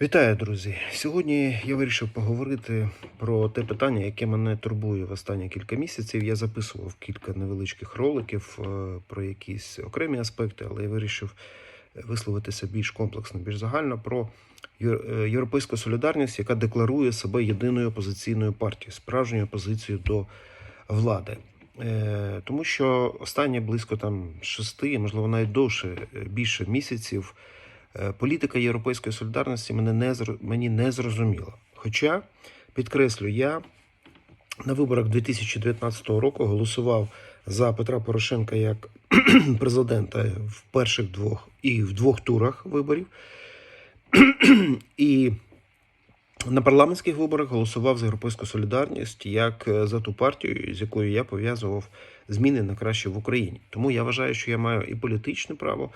Вітаю, друзі! Сьогодні я вирішив поговорити про те питання, яке мене турбує в останні кілька місяців. Я записував кілька невеличких роликів е, про якісь окремі аспекти, але я вирішив висловитися більш комплексно, більш загально про е, європейську солідарність, яка декларує себе єдиною опозиційною партією, справжньою опозицією до влади. Е, Тому що останні близько там шести, можливо, навіть довше е, більше місяців. Е, Політика європейської солідарності мене не мені не зрозуміла. Хоча, підкреслю, я на виборах 2019 року голосував за Петра Порошенка як президента в перших двох і в двох турах виборів. І на парламентських виборах голосував за європейську солідарність як е, за ту партію, з якою я пов'язував зміни на краще в Україні. Тому я вважаю, що я маю і політичне право,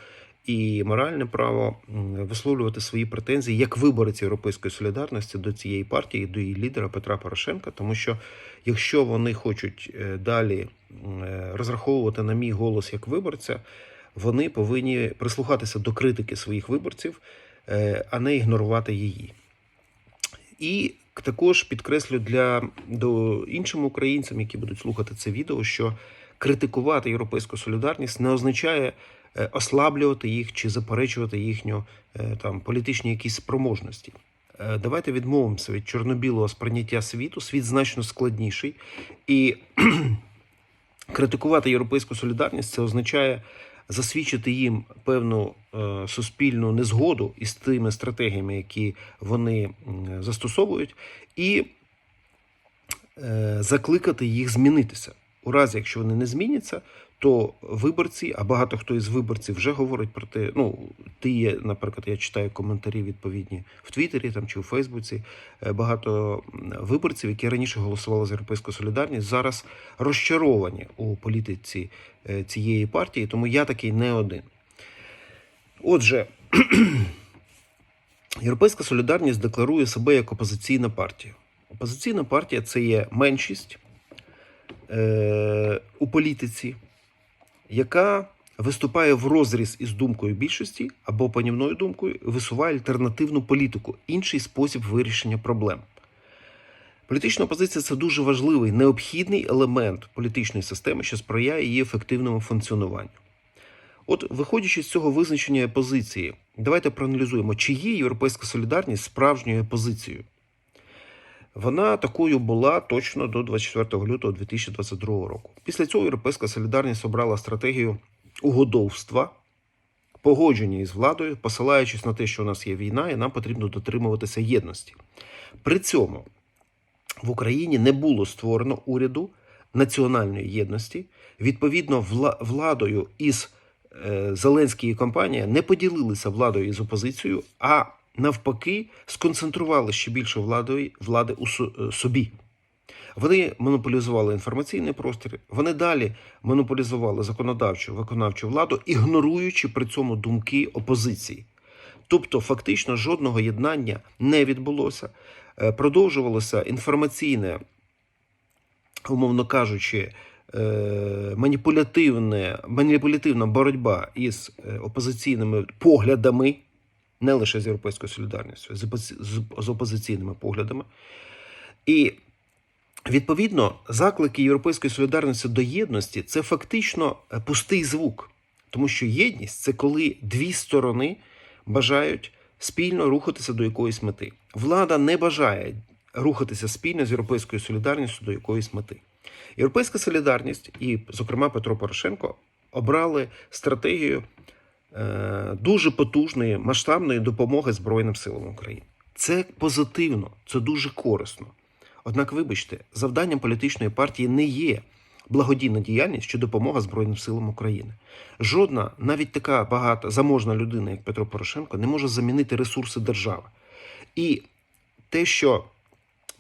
і моральне право висловлювати свої претензії як виборець європейської солідарності до цієї партії, до її лідера Петра Порошенка. Тому що якщо вони хочуть е, далі е, розраховувати на мій голос як виборця, вони повинні прислухатися до критики своїх виборців, е, а не ігнорувати її. І також підкреслю для до іншим українцям, які будуть слухати це відео, що критикувати європейську солідарність не означає е, ослаблювати їх чи заперечувати їхню е, там політичні якісь спроможності. Е, Давайте відмовимося від чорно-білого сприйняття світу. Світ значно складніший, і критикувати європейську солідарність це означає засвідчити їм певну суспільну незгоду із тими стратегіями, які вони застосовують, і закликати їх змінитися. У разі, якщо вони не зміняться, то виборці, а багато хто із виборців вже говорить про те, ну ти є, наприклад, я читаю коментарі відповідні в Твіттері там чи у Фейсбуці. е, Багато виборців, які раніше голосували за європейську солідарність, зараз розчаровані у політиці е, цієї партії, тому я такий не один. Отже, Європейська солідарність декларує себе як опозиційна партія. Опозиційна партія це є меншість е, у політиці, яка виступає в розріз із думкою більшості або панівною думкою, висуває альтернативну політику, інший спосіб вирішення проблем. Політична опозиція це дуже важливий, необхідний елемент політичної системи, що сприяє її ефективному функціонуванню. От, виходячи з цього визначення позиції, давайте проаналізуємо, чи є європейська солідарність справжньою позицією. Вона такою була точно до 24 лютого 2022 року. Після цього Європейська солідарність обрала стратегію угодовства, погодження із владою, посилаючись на те, що у нас є війна, і нам потрібно дотримуватися єдності. При цьому в Україні не було створено уряду національної єдності. Відповідно, владою із е, Зеленський компанія не поділилися владою із опозицією, а навпаки сконцентрували ще більше владою, влади у е, собі. Вони монополізували інформаційний простір, вони далі монополізували законодавчу виконавчу владу, ігноруючи при цьому думки опозиції. Тобто, фактично, жодного єднання не відбулося. Е, Продовжувалося інформаційне, умовно кажучи, е, маніпулятивне, маніпулятивна боротьба із опозиційними поглядами, не лише з європейською солідарністю, з опозиційними поглядами. І відповідно заклики європейської солідарності до єдності це фактично е, пустий звук, тому що єдність це коли дві сторони бажають спільно рухатися до якоїсь мети. Влада не бажає рухатися спільно з європейською солідарністю до якоїсь мети. Європейська солідарність і, зокрема, Петро Порошенко обрали стратегію дуже потужної масштабної допомоги Збройним силам України. Це позитивно, це дуже корисно. Однак, вибачте, завданням політичної партії не є благодійна діяльність чи допомога Збройним силам України. Жодна, навіть така багата заможна людина, як Петро Порошенко, не може замінити ресурси держави. І те, що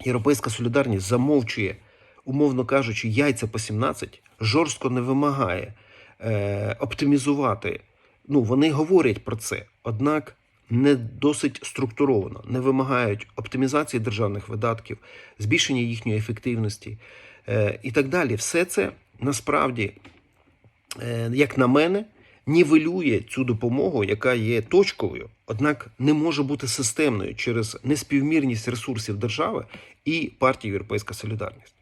Європейська солідарність замовчує, умовно кажучи, яйця по 17, жорстко не вимагає е, оптимізувати. Ну, вони говорять про це, однак не досить структуровано, не вимагають оптимізації державних видатків, збільшення їхньої ефективності е, і так далі. Все це насправді, е, як на мене, нівелює цю допомогу, яка є точковою, однак не може бути системною через неспівмірність ресурсів держави і партії Європейська Солідарність.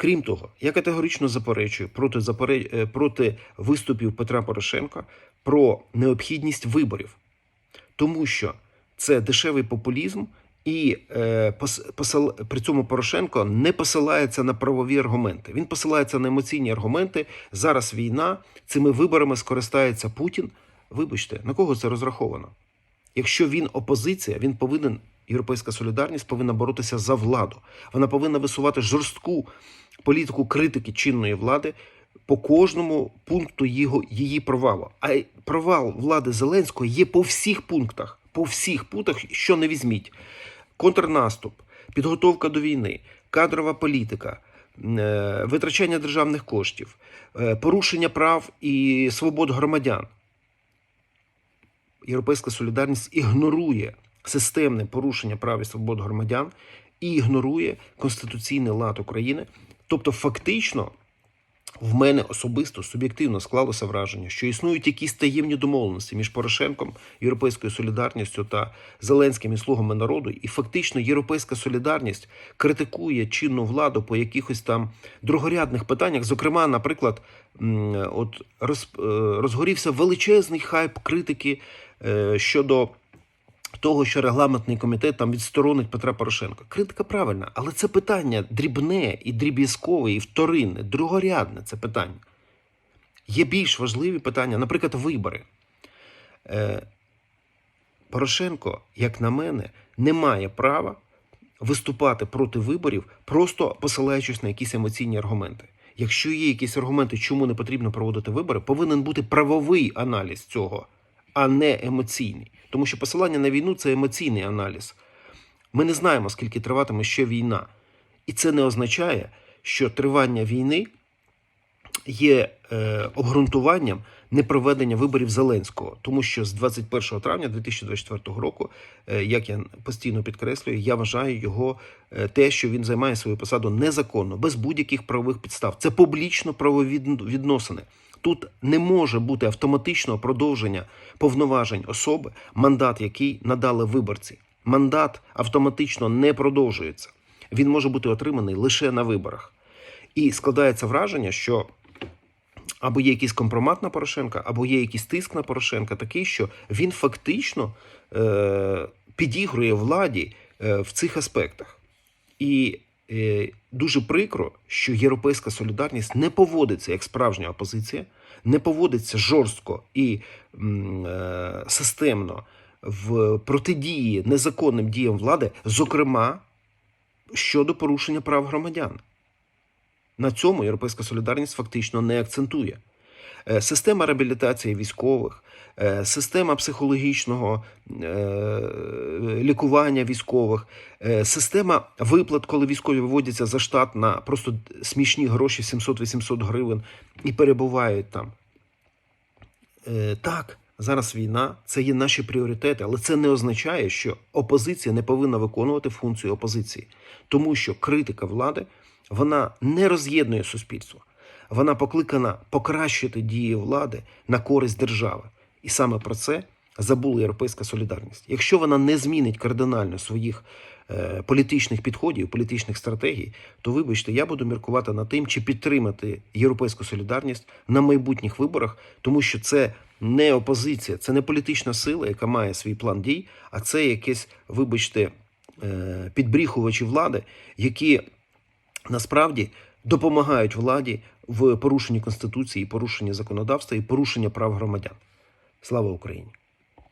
Крім того, я категорично заперечую проти, запере... е, проти виступів Петра Порошенка про необхідність виборів, тому що це дешевий популізм, і е, пос... посил... при цьому Порошенко не посилається на правові аргументи. Він посилається на емоційні аргументи. Зараз війна, цими виборами скористається Путін. Вибачте, на кого це розраховано? Якщо він опозиція, він повинен. Європейська солідарність повинна боротися за владу. Вона повинна висувати жорстку політику критики чинної влади по кожному пункту його, її провалу. А провал влади Зеленського є по всіх пунктах. По всіх пунктах, що не візьміть: контрнаступ, підготовка до війни, кадрова політика, е, витрачання державних коштів, е, порушення прав і свобод громадян. Європейська солідарність ігнорує системне порушення прав і свобод громадян і ігнорує конституційний лад України. Тобто, фактично, в мене особисто суб'єктивно склалося враження, що існують якісь таємні домовленості між Порошенком, Європейською солідарністю та Зеленським і слугами народу. І фактично Європейська солідарність критикує чинну владу по якихось там другорядних питаннях. Зокрема, наприклад, от е, розгорівся величезний хайп критики е, щодо того, що регламентний комітет там відсторонить Петра Порошенка. Критика правильна, але це питання дрібне і дріб'язкове, і вторинне, другорядне це питання. Є більш важливі питання, наприклад, вибори. Е, Порошенко, як на мене, не має права виступати проти виборів, просто посилаючись на якісь емоційні аргументи. Якщо є якісь аргументи, чому не потрібно проводити вибори, повинен бути правовий аналіз цього, а не емоційний. Тому що посилання на війну це емоційний аналіз. Ми не знаємо, скільки триватиме ще війна. І це не означає, що тривання війни є е, обґрунтуванням непроведення виборів Зеленського, тому що з 21 травня 2024 року, е, як я постійно підкреслюю, я вважаю його е, те, що він займає свою посаду незаконно, без будь-яких правових підстав. Це публічно правові відносини. Тут не може бути автоматичного продовження повноважень особи, мандат який надали виборці. Мандат автоматично не продовжується. Він може бути отриманий лише на виборах. І складається враження, що або є якийсь компромат на Порошенка, або є якийсь тиск на Порошенка, такий, що він фактично е- підігрує владі е- в цих аспектах. І дуже прикро, що Європейська солідарність не поводиться як справжня опозиція, не поводиться жорстко і е- системно в протидії незаконним діям влади, зокрема щодо порушення прав громадян. На цьому Європейська солідарність фактично не акцентує. Е, Система реабілітації військових, е, система психологічного е, лікування військових, система виплат, коли військові виводяться за штат на просто смішні гроші 700-800 гривень і перебувають там. Так, зараз війна, це є наші пріоритети, але це не означає, що опозиція не повинна виконувати функцію опозиції, тому що критика влади вона не роз'єднує суспільство, вона покликана покращити дії влади на користь держави. І саме про це забула Європейська солідарність. Якщо вона не змінить кардинально своїх е, політичних підходів, політичних стратегій, то вибачте, я буду міркувати над тим, чи підтримати європейську солідарність на майбутніх виборах, тому що це не опозиція, це не політична сила, яка має свій план дій, а це якесь, вибачте, е, підбріхувачі влади, які насправді допомагають владі в порушенні конституції, порушенні законодавства і порушенні прав громадян. Слава Україні!